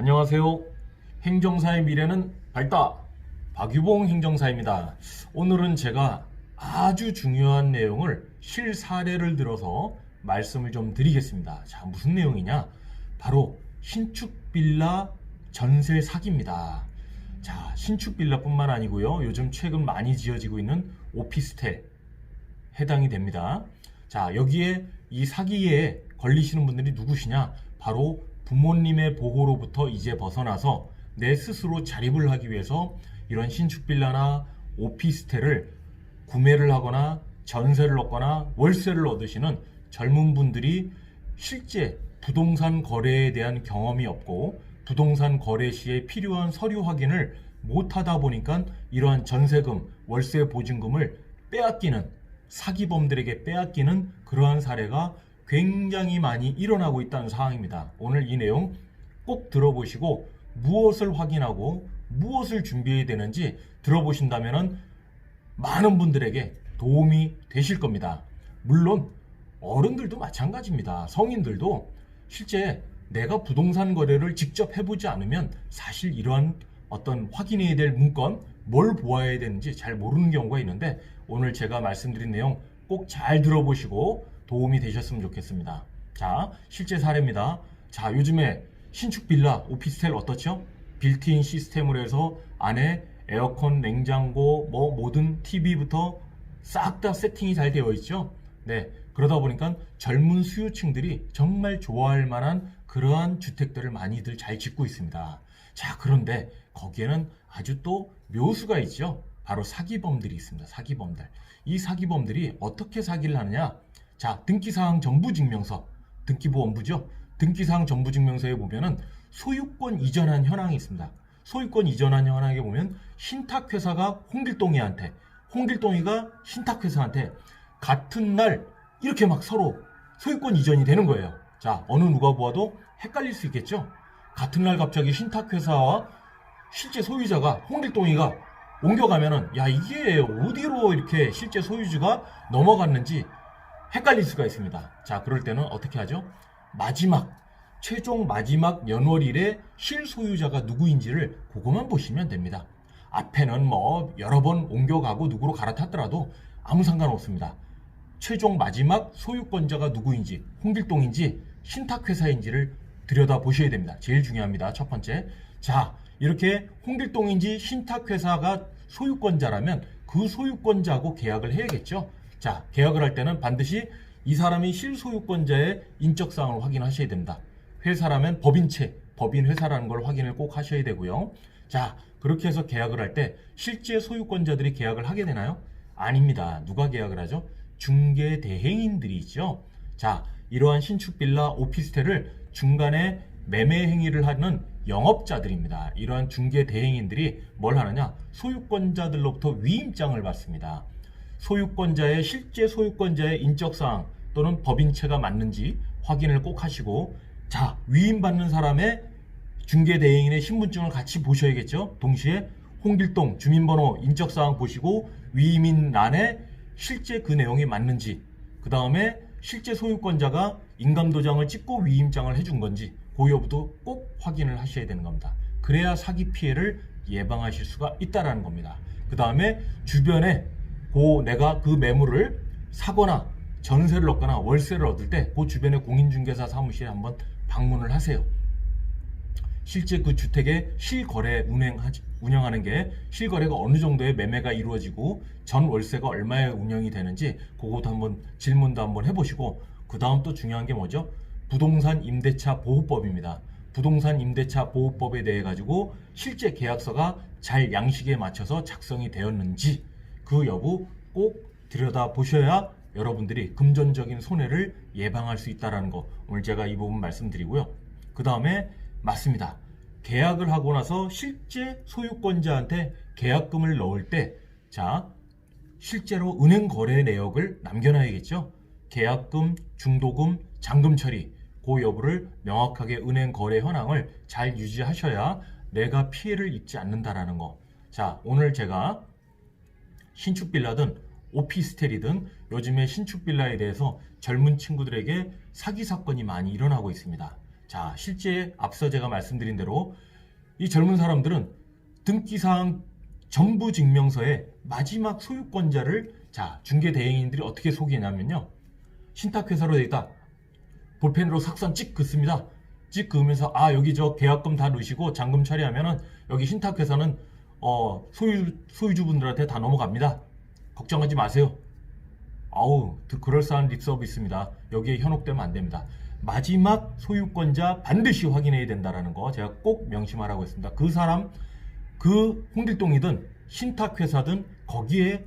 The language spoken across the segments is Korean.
안녕하세요. 행정사의 미래는 밝다. 박유봉 행정사입니다. 오늘은 제가 아주 중요한 내용을 실사례를 들어서 말씀을 좀 드리겠습니다. 자, 무슨 내용이냐? 바로 신축 빌라 전세 사기입니다. 자, 신축 빌라뿐만 아니고요. 요즘 최근 많이 지어지고 있는 오피스텔 해당이 됩니다. 자, 여기에 이 사기에 걸리시는 분들이 누구시냐? 바로 부모님의 보호로부터 이제 벗어나서 내 스스로 자립을 하기 위해서 이런 신축 빌라나 오피스텔을 구매를 하거나 전세를 얻거나 월세를 얻으시는 젊은 분들이 실제 부동산 거래에 대한 경험이 없고 부동산 거래 시에 필요한 서류 확인을 못하다 보니까 이러한 전세금, 월세 보증금을 빼앗기는 사기범들에게 빼앗기는 그러한 사례가 굉장히 많이 일어나고 있다는 상황입니다. 오늘 이 내용 꼭 들어보시고 무엇을 확인하고 무엇을 준비해야 되는지 들어보신다면 많은 분들에게 도움이 되실 겁니다. 물론 어른들도 마찬가지입니다. 성인들도 실제 내가 부동산 거래를 직접 해보지 않으면 사실 이러한 어떤 확인해야 될 문건, 뭘 보아야 되는지 잘 모르는 경우가 있는데 오늘 제가 말씀드린 내용 꼭 잘 들어보시고 도움이 되셨으면 좋겠습니다. 자, 실제 사례입니다. 자, 요즘에 신축 빌라, 오피스텔 어떻죠? 빌트인 시스템으로 해서 안에 에어컨, 냉장고, 뭐 모든 TV부터 싹 다 세팅이 잘 되어 있죠. 네. 그러다 보니까 젊은 수요층들이 정말 좋아할 만한 그러한 주택들을 많이들 잘 짓고 있습니다. 자, 그런데 거기에는 아주 또 묘수가 있죠. 바로 사기범들이 있습니다. 사기범들. 이 사기범들이 어떻게 사기를 하느냐? 자, 등기사항 정부증명서, 등기부원부죠. 등기사항 정부증명서에 보면은 소유권 이전한 현황이 있습니다. 소유권 이전한 현황에 보면 신탁회사가 홍길동이한테, 홍길동이가 신탁회사한테 같은 날 이렇게 막 서로 소유권 이전이 되는 거예요. 자, 어느 누가 보아도 헷갈릴 수 있겠죠? 같은 날 갑자기 신탁회사와 실제 소유자가 홍길동이가 옮겨가면은 야 이게 어디로 이렇게 실제 소유주가 넘어갔는지 헷갈릴 수가 있습니다. 자 그럴 때는 어떻게 하죠? 마지막 최종 마지막 연월일에 실소유자가 누구인지를 그것만 보시면 됩니다. 앞에는 뭐 여러 번 옮겨가고 누구로 갈아탔더라도 아무 상관없습니다. 최종 마지막 소유권자가 누구인지 홍길동인지 신탁회사인지를 들여다 보셔야 됩니다. 제일 중요합니다. 첫 번째. 자, 이렇게 홍길동인지 신탁회사가 소유권자라면 그 소유권자하고 계약을 해야겠죠. 자, 계약을 할 때는 반드시 이 사람이 실소유권자의 인적 사항을 확인하셔야 됩니다. 회사라면 법인체, 법인 회사라는 걸 확인을 꼭 하셔야 되고요. 자, 그렇게 해서 계약을 할 때 실제 소유권자들이 계약을 하게 되나요? 아닙니다. 누가 계약을 하죠? 중개 대행인들이 있죠. 자, 이러한 신축 빌라 오피스텔을 중간에 매매 행위를 하는 영업자들입니다. 이러한 중개 대행인들이 뭘 하느냐? 소유권자들로부터 위임장을 받습니다. 소유권자의 실제 소유권자의 인적사항 또는 법인체가 맞는지 확인을 꼭 하시고 자 위임받는 사람의 중개대행인의 신분증을 같이 보셔야겠죠. 동시에 홍길동 주민번호 인적사항 보시고 위임인란에 실제 그 내용이 맞는지 그 다음에 실제 소유권자가 인감도장을 찍고 위임장을 해준 건지 그 여부도 꼭 확인을 하셔야 되는 겁니다. 그래야 사기 피해를 예방하실 수가 있다라는 겁니다. 그 다음에 주변에 고 내가 그 매물을 사거나 전세를 얻거나 월세를 얻을 때 그 주변의 공인중개사 사무실에 한번 방문을 하세요. 실제 그 주택의 실거래 운행하지, 운영하는 게 실거래가 어느 정도의 매매가 이루어지고 전 월세가 얼마에 운영이 되는지 그것도 한번 질문도 한번 해보시고 그 다음 또 중요한 게 뭐죠? 부동산 임대차 보호법입니다. 부동산 임대차 보호법에 대해 가지고 실제 계약서가 잘 양식에 맞춰서 작성이 되었는지 그 여부 꼭 들여다 보셔야 여러분들이 금전적인 손해를 예방할 수 있다는 거 오늘 제가 이 부분 말씀드리고요. 그 다음에 맞습니다. 계약을 하고 나서 실제 소유권자한테 계약금을 넣을 때, 자, 실제로 은행 거래 내역을 남겨놔야겠죠? 계약금, 중도금, 잔금 처리, 그 여부를 명확하게 은행 거래 현황을 잘 유지하셔야 내가 피해를 입지 않는다라는 거. 자, 오늘 제가 신축 빌라든 오피스텔이든 요즘에 신축 빌라에 대해서 젊은 친구들에게 사기 사건이 많이 일어나고 있습니다. 자, 실제 앞서 제가 말씀드린 대로 이 젊은 사람들은 등기사항 전부 증명서에 마지막 소유권자를 자, 중개 대행인들이 어떻게 소개냐면요. 신탁회사로 되어 있다. 볼펜으로 sak선 찍 긋습니다. 찍 그으면서 아 여기 저 계약금 다 넣으시고 잔금 처리하면은 여기 신탁회사는 어 소유 소유주분들한테 다 넘어갑니다. 걱정하지 마세요. 아우 그- 그럴싸한 립 서비스입니다. 여기에 현혹되면 안 됩니다. 마지막 소유권자 반드시 확인해야 된다라는 거 제가 꼭 명심하라고 했습니다. 그 사람 그 홍길동이든 신탁회사든 거기에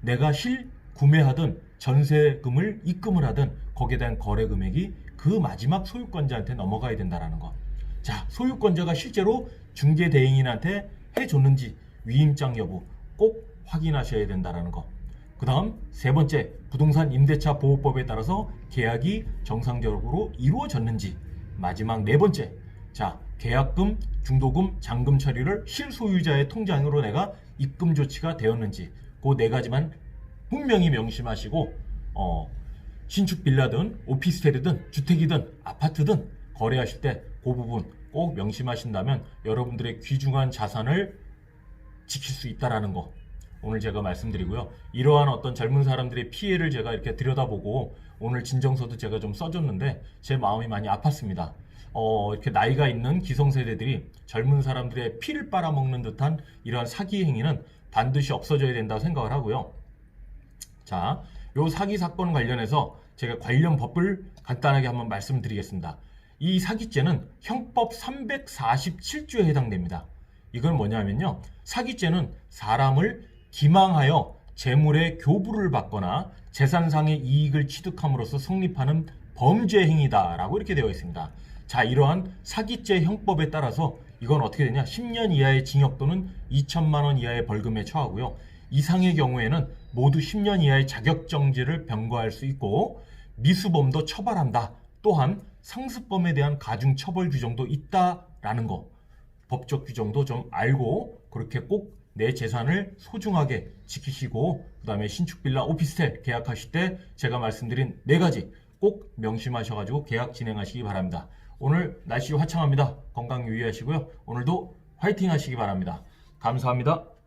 내가 실 구매하든 전세금을 입금을 하든 거기에 대한 거래 금액이 그 마지막 소유권자한테 넘어가야 된다라는 거. 자, 소유권자가 실제로 중개 대행인한테 해줬는지 위임장 여부 꼭 확인하셔야 된다라는 거. 그 다음 세 번째 부동산 임대차 보호법에 따라서 계약이 정상적으로 이루어졌는지 마지막 네 번째 자 계약금 중도금 잔금 처리를 실소유자의 통장으로 내가 입금 조치가 되었는지 그 네 가지만 분명히 명심하시고 어 신축 빌라든 오피스텔이든 주택이든 아파트든 거래하실 때 그 부분 꼭 명심하신다면 여러분들의 귀중한 자산을 지킬 수 있다라는 거 오늘 제가 말씀드리고요. 이러한 어떤 젊은 사람들의 피해를 제가 이렇게 들여다보고 오늘 진정서도 제가 좀 써줬는데 제 마음이 많이 아팠습니다. 어, 이렇게 나이가 있는 기성세대들이 젊은 사람들의 피를 빨아먹는 듯한 이러한 사기 행위는 반드시 없어져야 된다고 생각을 하고요. 자, 요 사기 사건 관련해서 제가 관련 법을 간단하게 한번 말씀드리겠습니다. 이 사기죄는 형법 347조에 해당됩니다. 이건 뭐냐면요. 사기죄는 사람을 기망하여 재물의 교부를 받거나 재산상의 이익을 취득함으로써 성립하는 범죄 행위다라고 이렇게 되어 있습니다. 자, 이러한 사기죄 형법에 따라서 이건 어떻게 되냐? 10년 이하의 징역 또는 2천만 원 이하의 벌금에 처하고요. 이상의 경우에는 모두 10년 이하의 자격정지를 병과할 수 있고 미수범도 처벌한다. 또한 상습범에 대한 가중 처벌 규정도 있다라는 거. 법적 규정도 좀 알고 그렇게 꼭 내 재산을 소중하게 지키시고 그 다음에 신축 빌라 오피스텔 계약하실 때 제가 말씀드린 네 가지 꼭 명심하셔가지고 계약 진행하시기 바랍니다. 오늘 날씨 화창합니다. 건강 유의하시고요. 오늘도 화이팅 하시기 바랍니다. 감사합니다.